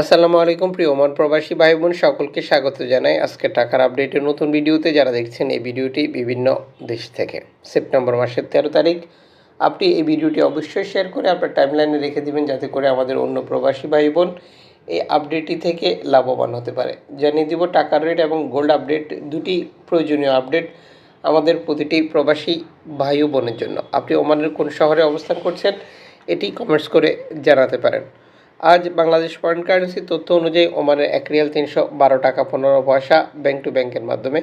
আসসালামু আলাইকুম প্রিয় ওমান প্রবাসী ভাই বোন সকলকে স্বাগত জানাই। আজকে টাকার আপডেটের নতুন ভিডিওতে যারা দেখছেন এই ভিডিওটি বিভিন্ন দেশ থেকে। সেপ্টেম্বর মাসের তেরো তারিখ। আপনি এই ভিডিওটি অবশ্যই শেয়ার করে আপনার টাইমলাইনে রেখে দিবেন, যাতে করে আমাদের অন্য প্রবাসী ভাই বোন এই আপডেটটি থেকে লাভবান হতে পারে। জানিয়ে দিব, টাকার রেট এবং গোল্ড আপডেট দুটি প্রয়োজনীয় আপডেট আমাদের প্রতিটি প্রবাসী ভাই বোনের জন্য। আপনি ওমানের কোন শহরে অবস্থান করছেন, এটি কমেন্টস করে জানাতে পারেন। আজ বাংলাদেশ ফরেন কারেন্সি তথ্য অনুযায়ী ওমানের এক রিয়াল তিনশো বারো টাকা পনেরো পয়সা ব্যাংক টু ব্যাংকের মাধ্যমে।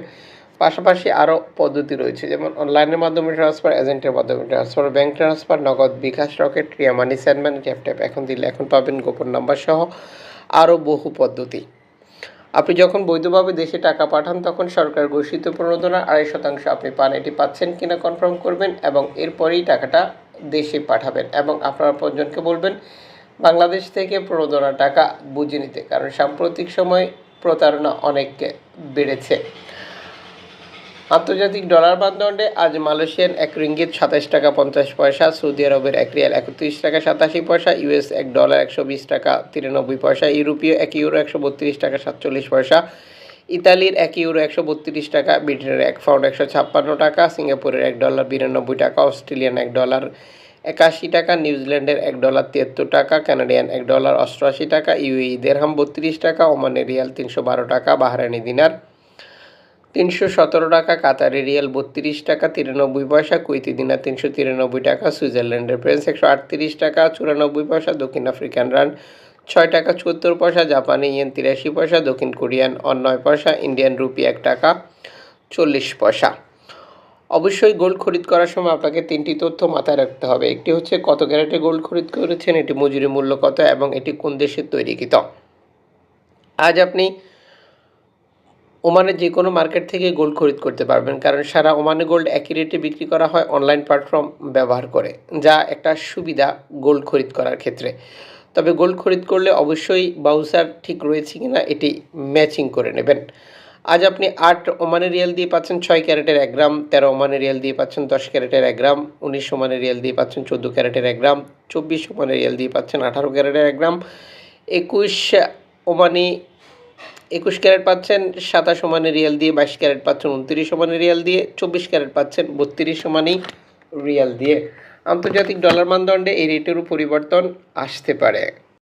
পাশাপাশি আরও পদ্ধতি রয়েছে, যেমন অনলাইনের মাধ্যমে ট্রান্সফার এজেন্টের মাধ্যমে transfer bank transfer Nagad bKash rocket ক্রিয়া মানি স্যান্ডম্যান ট্যাপ ট্যাপ এখন দিলে এখন পাবেন গোপন নাম্বার সহ আরও বহু পদ্ধতি। আপনি যখন বৈধভাবে দেশে টাকা পাঠান, তখন সরকার ঘোষিত প্রণোদনার আড়াই শতাংশ আপনি পান, এটি পাচ্ছেন কিনা কনফার্ম করবেন এবং এরপরেই টাকাটা দেশে পাঠাবেন এবং আপনার পঞ্জনকে বলবেন বাংলাদেশ থেকে প্রণোদনা টাকা বুঝে নিতে, কারণ সাম্প্রতিক সময় প্রতারণা অনেক বেড়েছে। আন্তর্জাতিক ডলার মানদণ্ডে আজ মালয়েশিয়ান এক রিঙ্গিত সাতাশ টাকা পঞ্চাশ পয়সা, সৌদি আরবের এক রিয়াল একত্রিশ টাকা সাতাশি পয়সা, ইউএস এক ডলার একশো বিশ টাকা তিরানব্বই পয়সা, ইউরোপীয় এক ইউরো একশো বত্রিশ টাকা সাতচল্লিশ পয়সা, ইতালির এক ইউরো একশো বত্রিশ টাকা, ব্রিটেনের এক পাউন্ড একশো ছাপ্পান্ন টাকা, সিঙ্গাপুরের এক ডলার বিরানব্বই টাকা, অস্ট্রেলিয়ান এক ডলার একাশি টাকা, নিউজিল্যান্ডের এক ডলার তিয়াত্তর টাকা, কানাডিয়ান এক ডলার অষ্টআশি টাকা ইউএই দেড়হাম বত্রিশ টাকা, ওমানের রিয়াল তিনশো বারো টাকা বাহারানি দিনার তিনশো সতেরো টাকা, কাতারি রিয়াল বত্রিশ টাকা, তিরানব্বই পয়সা কুইতি দিনার তিনশো তিরানব্বই টাকা, সুইজারল্যান্ডের ফ্রেন্স একশো আটত্রিশ টাকা, চুরানব্বই পয়সা, দক্ষিণ আফ্রিকান রান ছয় টাকা, চুয়াত্তর পয়সা, জাপানি ইয়েন তিরাশি পয়সা, দক্ষিণ কোরিয়ান অন্নয় পয়সা, ইন্ডিয়ান রুপি এক টাকা, চল্লিশ পয়সা। অবশ্যই গোল্ড খরিদ করার সময় আপনাকে তিনটি তথ্য মাথায় রাখতে হবে। একটি হচ্ছে, কত ক্যারেটে গোল্ড খরিদ করেছেন, এটি মজুরি মূল্য কত এবং এটি কোন দেশের তৈরিকৃত। আজ আপনি ওমানের যে কোনো মার্কেট থেকে গোল্ড খরিদ করতে পারবেন, কারণ সারা ওমানে গোল্ড একই রেটে বিক্রি করা হয় অনলাইন প্ল্যাটফর্ম ব্যবহার করে, যা একটা সুবিধা গোল্ড খরিদ করার ক্ষেত্রে। তবে গোল্ড খরিদ করলে অবশ্যই বাউসার ঠিক রয়েছে কিনা, এটি ম্যাচিং করে নেবেন। আজ আপনি আট ওমানে রিয়াল দিয়ে পাচ্ছেন ছয় ক্যারেটের এক গ্রাম, তেরো ওমানে রিয়াল দিয়ে পাচ্ছেন দশ ক্যারেটের এক গ্রাম, উনিশ ওমানের রিয়াল দিয়ে পাচ্ছেন চোদ্দ ক্যারেটের এক গ্রাম, চব্বিশ ওমানের রিয়াল দিয়ে পাচ্ছেন আঠারো ক্যারেটের এক গ্রাম, একুশ ওমানি, একুশ ক্যারেট পাচ্ছেন সাতাশ ওমানের রিয়াল দিয়ে, বাইশ ক্যারেট পাচ্ছেন উনত্রিশ ওমানের রিয়াল দিয়ে, চব্বিশ ক্যারেট পাচ্ছেন বত্রিশ ওমানি রিয়াল দিয়ে। আন্তর্জাতিক ডলার মানদণ্ডে এই রেটেরও পরিবর্তন আসতে পারে।